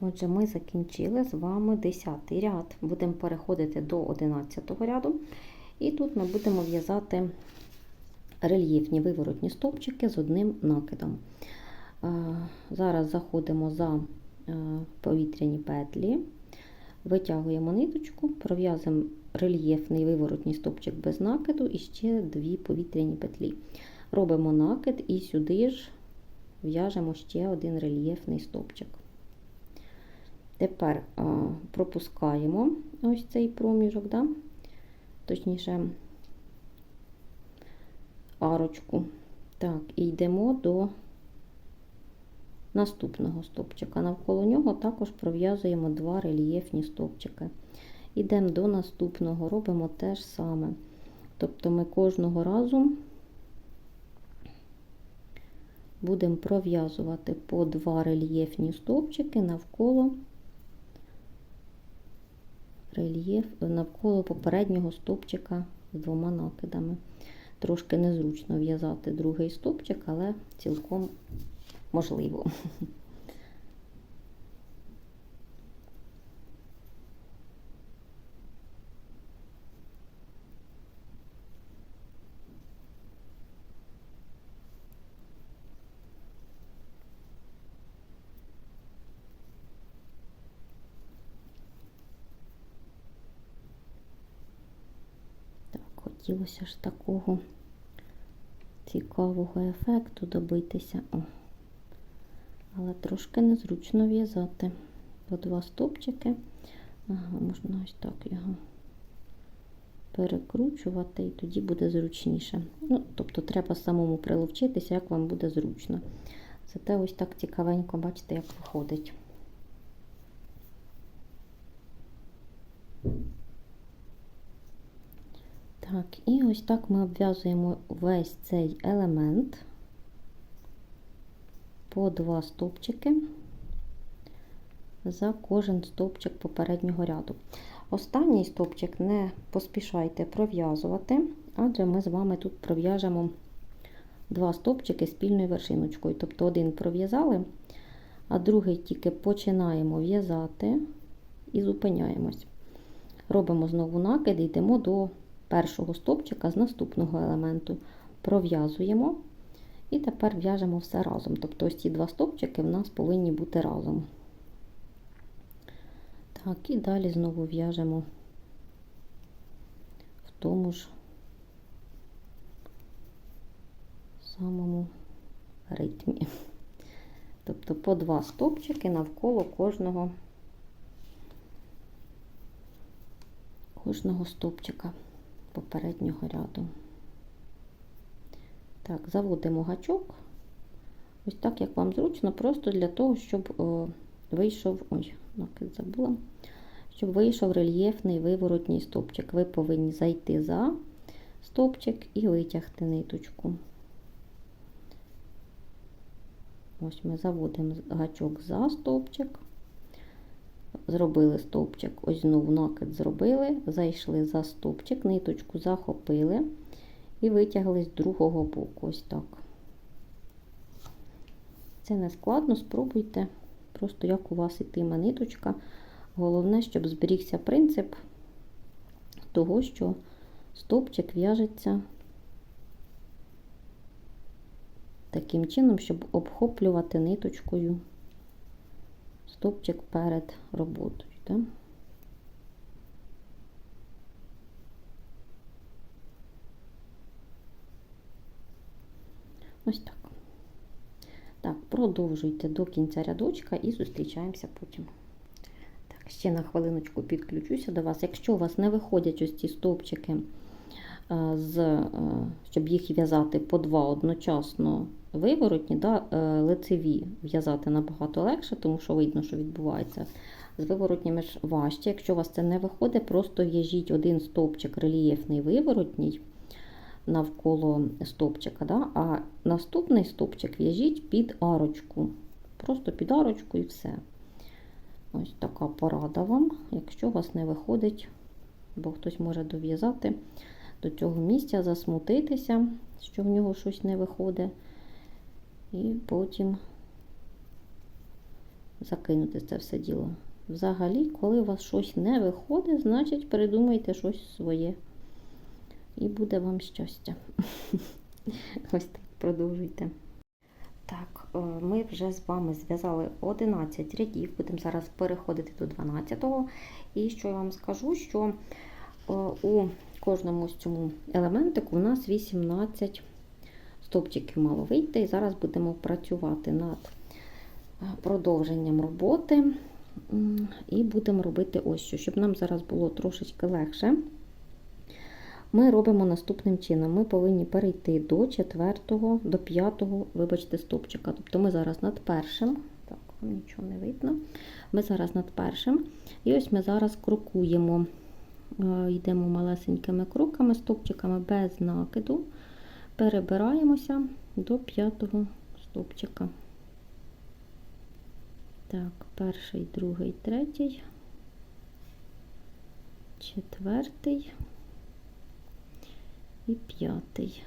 Отже, ми закінчили з вами 10 ряд. Будемо переходити до 11 ряду. І тут ми будемо в'язати рельєфні виворотні стовпчики з одним накидом. Е, Зараз заходимо за е, повітряні петлі, витягуємо ниточку, пров'язуємо рельєфний виворотній стовпчик без накиду і ще дві повітряні петлі. Робимо накид і сюди ж в'яжемо ще один рельєфний стовпчик. Тепер пропускаємо ось цей проміжок, да? точніше, арочку. Так, і йдемо до наступного стовпчика. Навколо нього також пров'язуємо два рельєфні стовпчики. Йдемо до наступного, робимо те ж саме. Тобто ми кожного разу будемо пров'язувати по два рельєфні стовпчики навколо рельєф, навколо попереднього стовпчика з двома накидами. Трошки незручно в'язати другий стовпчик, але цілком можливо. Так, хотілося ж такого цікавого ефекту добитися. О. Але трошки незручно в'язати. По два стопчики. Ага, можна ось так його перекручувати, і тоді буде зручніше. Ну, Тобто треба самому приловчитися, як вам буде зручно. Зате ось так цікавенько, бачите, як виходить. Так, і ось так ми обв'язуємо весь цей елемент по два стовпчики за кожен стовпчик попереднього ряду. Останній стовпчик не поспішайте пров'язувати, адже ми з вами тут пров'яжемо два стовпчики спільною вершиночкою. Тобто один пров'язали, а другий тільки починаємо в'язати і зупиняємось. Робимо знову накид і йдемо до першого стовпчика з наступного елементу. Пров'язуємо і тепер в'яжемо все разом. Тобто ось ці два стовпчики в нас повинні бути разом. Так, і далі знову в'яжемо в тому ж самому ритмі. Тобто по два стовпчики навколо кожного кожного стовпчика попереднього ряду. Так, заводимо гачок, ось так, як вам зручно, просто для того, щоб о, вийшов, ой, накид забула, щоб вийшов рельєфний виворотній стовпчик. Ви повинні зайти за стовпчик і витягти ниточку. Ось ми заводимо гачок за стовпчик. Зробили стовпчик, ось знову накид зробили, зайшли за стовпчик, ниточку захопили і витягли з другого боку. Ось так. Це не складно, спробуйте, просто як у вас ітиме ниточка. Головне, щоб зберігся принцип того, що стовпчик в'яжеться таким чином, щоб обхоплювати ниточкою стовпчик перед роботою. Так? Ось так. Так, продовжуйте до кінця рядочка і зустрічаємося потім. Так, ще на хвилиночку підключуся до вас. Якщо у вас не виходять ось ці стовпчики, з, щоб їх в'язати по два одночасно виворотні, да, лицеві в'язати набагато легше, тому що видно, що відбувається. З виворотніми ж важче. Якщо у вас це не виходить, просто в'яжіть один стовпчик рельєфний виворотній навколо стовпчика, да, а наступний стовпчик в'яжіть під арочку. Просто під арочку і все. Ось така порада вам, якщо у вас не виходить, бо хтось може дов'язати до цього місця, засмутитися, що в нього щось не виходить. І потім закинути це все діло. Взагалі, коли у вас щось не виходить, значить придумайте щось своє. І буде вам щастя. Ось так продовжуйте. Так, е, ми вже з вами зв'язали 11 рядів, будемо зараз переходити до 12-го. І що я вам скажу, що е, у кожному з цьому елементику у нас 18 стовпчиків мало вийти. І зараз будемо працювати над е, продовженням роботи. І будемо робити ось що, щоб нам зараз було трошечки легше. Ми робимо наступним чином. Ми повинні перейти до четвертого, до п'ятого, вибачте, стовпчика. Тобто ми зараз над першим, так, нічого не видно. Ми зараз над першим. І ось ми зараз крокуємо, йдемо малесенькими кроками, стовпчиками без накиду. Перебираємося до п'ятого стовпчика. Так, перший, другий, третій, четвертий і п'ятий.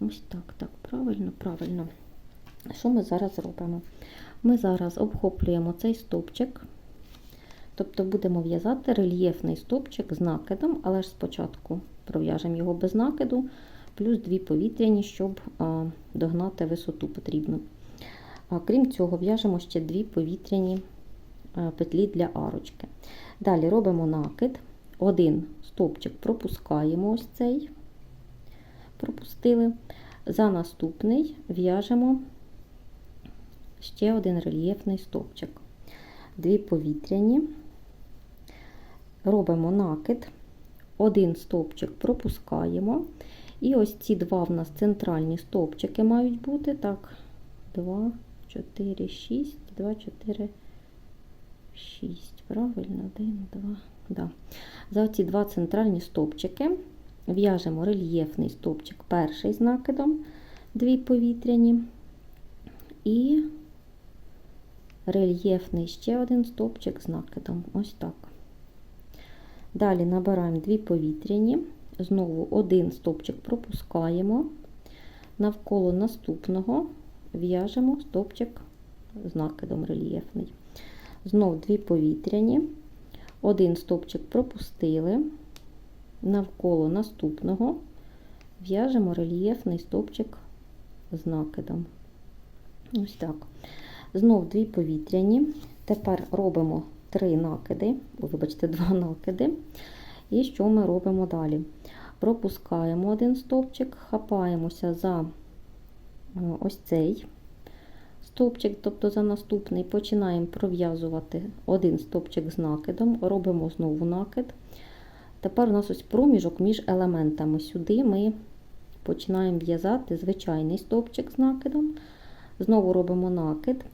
Ось так, так, правильно, правильно. Що ми зараз робимо? Ми зараз обхоплюємо цей стовпчик, тобто будемо в'язати рельєфний стовпчик з накидом, але ж спочатку пров'яжемо його без накиду, плюс дві повітряні, щоб догнати висоту потрібну. Крім цього, в'яжемо ще дві повітряні петлі для арочки. Далі робимо накид, один стовпчик пропускаємо ось цей, пропустили. За наступний в'яжемо ще один рельєфний стовпчик. Дві повітряні, робимо накид, один стовпчик пропускаємо. І ось ці два в нас центральні стовпчики мають бути. Так, 2, 4, 6, 2, 4, 6. Правильно, 1, 2. Да. За ці два центральні стовпчики в'яжемо рельєфний стовпчик перший з накидом, дві повітряні, і рельєфний ще один стовпчик з накидом. Ось так. Далі набираємо дві повітряні, знову один стовпчик пропускаємо, навколо наступного в'яжемо стовпчик з накидом рельєфний. Знову дві повітряні, один стовпчик пропустили, навколо наступного в'яжемо рельєфний стовпчик з накидом. Ось так. Знов дві повітряні. Тепер робимо три накиди, вибачте, два накиди. І що ми робимо далі? Пропускаємо один стовпчик, хапаємося за ось цей стовпчик, тобто за наступний, починаємо пров'язувати один стовпчик з накидом, робимо знову накид. Тепер у нас ось проміжок між елементами. Сюди ми починаємо в'язати звичайний стовпчик з накидом. Знову робимо накид.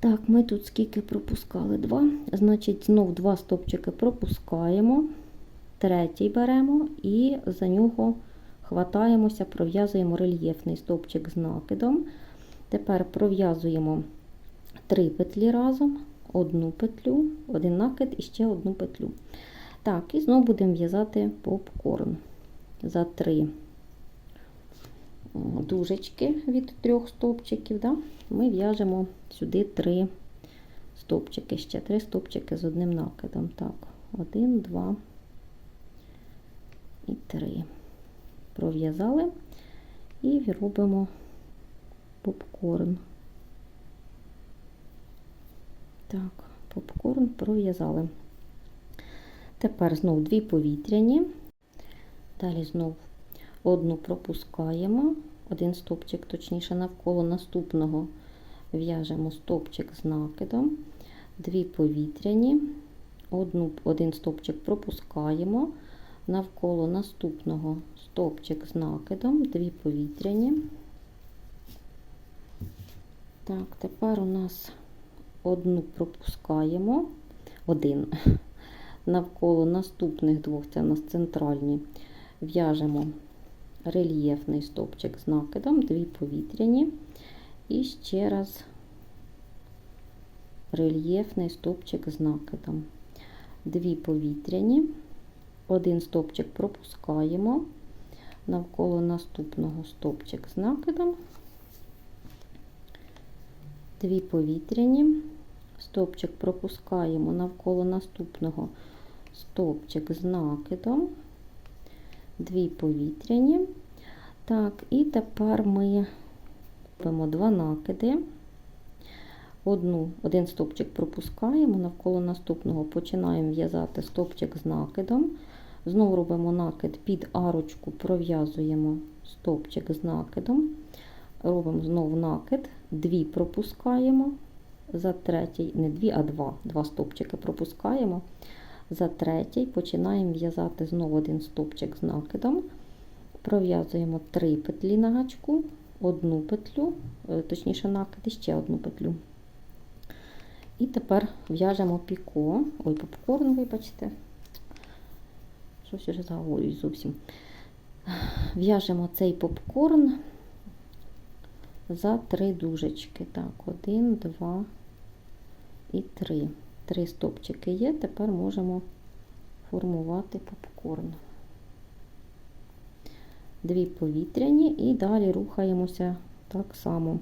Так, ми тут скільки пропускали? Два. Значить, знов два стовпчики пропускаємо, третій беремо і за нього хватаємося, пров'язуємо рельєфний стовпчик з накидом. Тепер пров'язуємо три петлі разом, одну петлю, один накид і ще одну петлю. Так, і знову будемо в'язати попкорн за три дужечки від трьох стовпчиків. Да? Ми в'яжемо сюди три стовпчики, ще три стовпчики з одним накидом. Так, один, два і три. Пров'язали і робимо попкорн. Так, попкорн пров'язали. Тепер знову дві повітряні, далі знову одну пропускаємо, один стовпчик, точніше, навколо наступного. В'яжемо стовпчик з накидом, дві повітряні, одну, один стовпчик пропускаємо, навколо наступного стовпчик з накидом, дві повітряні. Так, тепер у нас одну пропускаємо, один. Навколо наступних двох, це у нас центральні, в'яжемо рельєфний стовпчик з накидом, дві повітряні, і ще раз рельєфний стовпчик з накидом, дві повітряні, один стовпчик пропускаємо, навколо наступного стовпчик з накидом, дві повітряні, стовпчик пропускаємо навколо наступного стовпчик з накидом, дві повітряні. Так, і тепер ми робимо два накиди. Одну, один стовпчик пропускаємо, навколо наступного починаємо в'язати стовпчик з накидом. Знову робимо накид під арочку, пров'язуємо стовпчик з накидом. Робимо знову накид, дві пропускаємо, за третій, не дві, а два, два стовпчики пропускаємо. За третій починаємо в'язати знову один стовпчик з накидом. Пров'язуємо три петлі на гачку, одну петлю, е, точніше накид і ще одну петлю. І тепер в'яжемо піко, ой, попкорн, вибачте. Щось вже заговорююсь зовсім. В'яжемо цей попкорн за три дужечки. Так, один, два і три. Три стопчики є, тепер можемо формувати попкорн. Дві повітряні і далі рухаємося так само.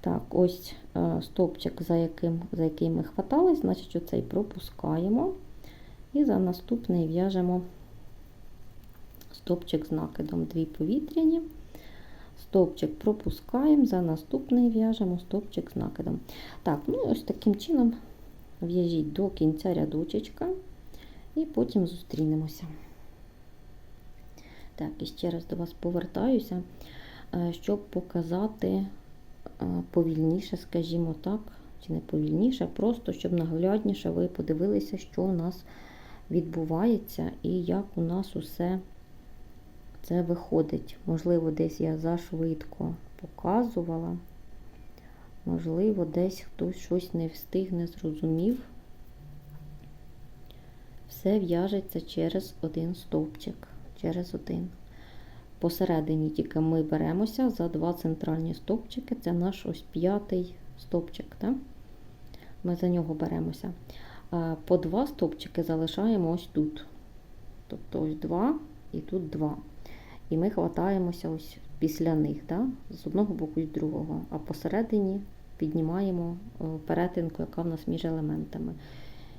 Так, ось е, стопчик, за яким за який ми хватались, значить оцей пропускаємо. І за наступний в'яжемо стопчик з накидом, дві повітряні. Стовпчик пропускаємо, за наступний в'яжемо стовпчик з накидом. Так, ну ось таким чином в'яжіть до кінця рядочечка і потім зустрінемося. Так, і ще раз до вас повертаюся, е, щоб показати е, повільніше, скажімо так, чи не повільніше, просто щоб наглядніше ви подивилися, що у нас відбувається і як у нас усе це виходить. Можливо, десь я зашвидко показувала. Можливо, десь хтось щось не встиг, не зрозумів. Все в'яжеться через один стовпчик. Через один. Посередині тільки ми беремося за два центральні стовпчики. Це наш ось п'ятий стовпчик. Так? Ми за нього беремося. По два стовпчики залишаємо ось тут. Тобто ось два і тут два. І ми хватаємося ось після них, да? з одного боку і з другого, а посередині піднімаємо перетинку, яка в нас між елементами.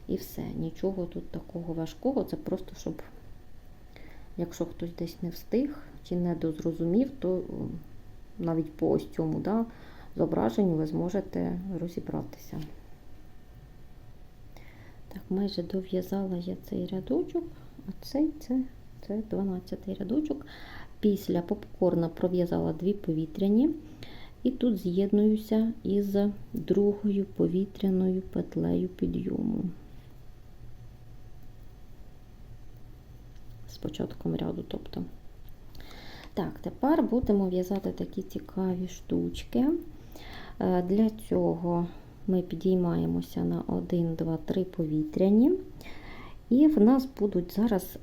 І все. Нічого тут такого важкого, це просто, щоб, якщо хтось десь не встиг чи не дозрозумів, то навіть по ось цьому да, зображенню ви зможете розібратися. Так, майже дов'язала я цей рядочок, а цей це, це 12 рядочок. Після попкорна пров'язала дві повітряні, і тут з'єднуюся із другою повітряною петлею підйому. З початком ряду, тобто. Так, тепер будемо в'язати такі цікаві штучки. Е, для цього ми підіймаємося на 1, 2, 3 повітряні, і в нас будуть зараз.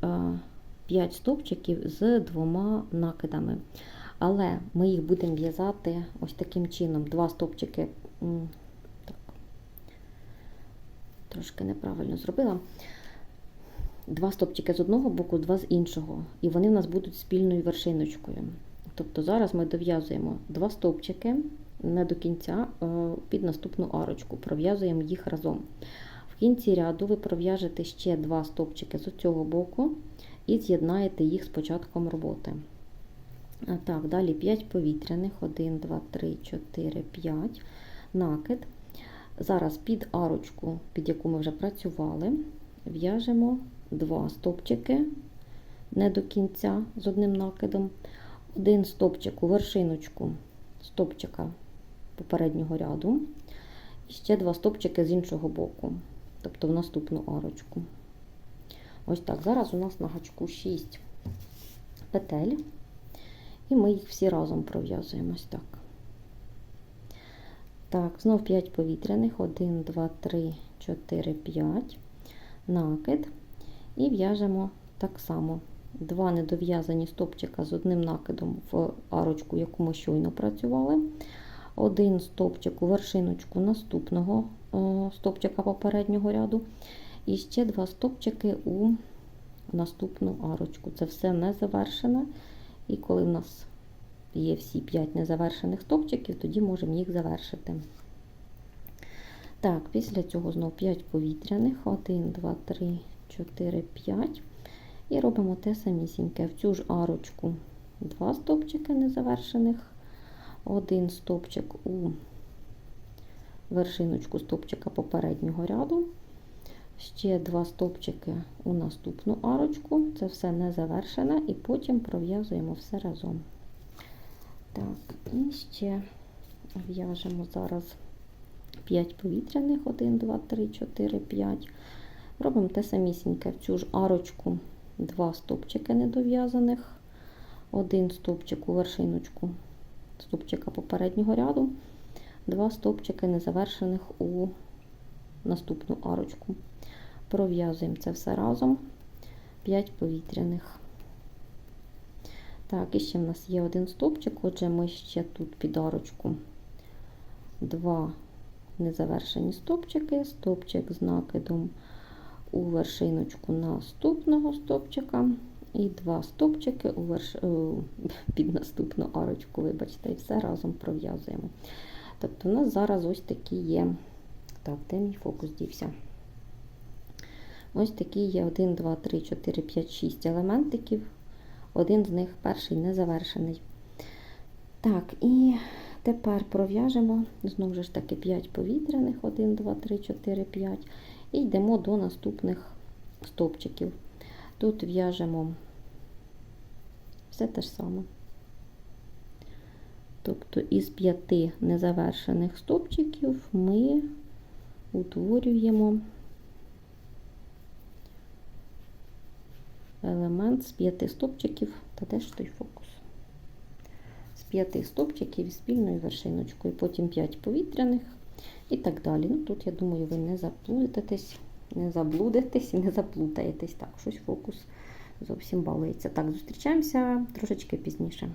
5 стовпчиків з двома накидами. Але ми їх будемо в'язати ось таким чином. Два стовпчики, так, трошки неправильно зробила. Два стовпчики з одного боку, два з іншого. І вони в нас будуть спільною вершиночкою. Тобто зараз ми дов'язуємо два стовпчики не до кінця е, під наступну арочку, пров'язуємо їх разом. В кінці ряду ви пров'яжете ще два стовпчики з цього боку і з'єднаєте їх з початком роботи. Так, далі 5 повітряних, 1, 2, 3, 4, 5 накид. Зараз під арочку, під яку ми вже працювали, в'яжемо два стопчики не до кінця з одним накидом, один стопчик у вершиночку стопчика попереднього ряду, і ще два стопчики з іншого боку, тобто в наступну арочку. Ось так. Зараз у нас на гачку 6 петель, і ми їх всі разом пров'язуємо ось так. Так, знов 5 повітряних, 1, 2, 3, 4, 5, накид. І в'яжемо так само два недов'язані стопчика з одним накидом в арочку, яку ми щойно працювали. Один стопчик у вершиночку наступного стопчика попереднього ряду. І ще два стопчики у наступну арочку. Це все не завершене. І коли в нас є всі 5 незавершених стопчиків, тоді можемо їх завершити. Так, після цього знов 5 повітряних. 1, 2, 3, 4, 5. І робимо те самісіньке. В цю ж арочку два стовпчики незавершених, один стовпчик у вершиночку стовпчика попереднього ряду. Ще два стовпчики у наступну арочку. Це все не завершене, і потім пров'язуємо все разом. Так, і ще в'яжемо зараз 5 повітряних, 1, 2, 3, 4, 5. Робимо те самісіньке в цю ж арочку, два стовпчики недов'язаних, один стовпчик у вершиночку стовпчика попереднього ряду, два стовпчики незавершених у наступну арочку. Пров'язуємо це все разом, 5 повітряних. Так, і ще в нас є один стовпчик, отже, ми ще тут під арочку два незавершені стовпчики, стовпчик з накидом у вершиночку наступного стовпчика і два стовпчики у верш... під наступну арочку, вибачте, і все разом пров'язуємо. Тобто, у нас зараз ось такі є. Так, де мій фокус дівся? Ось такі є 1, 2, 3, 4, 5, 6 елементиків. Один з них перший не завершений. Так, і тепер пров'яжемо знову ж таки 5 повітряних, 1, 2, 3, 4, 5. І йдемо до наступних стовпчиків. Тут в'яжемо все те ж саме. Тобто із п'яти незавершених стовпчиків ми утворюємо елемент з п'яти стопчиків та теж той фокус. З п'яти стовпчиків спільною вершиночкою, потім 5 повітряних і так далі. Ну, Тут, я думаю, ви не заплутаєтесь, не заблудитесь і не заплутаєтесь. Так, щось фокус зовсім балується. Так, зустрічаємося трошечки пізніше.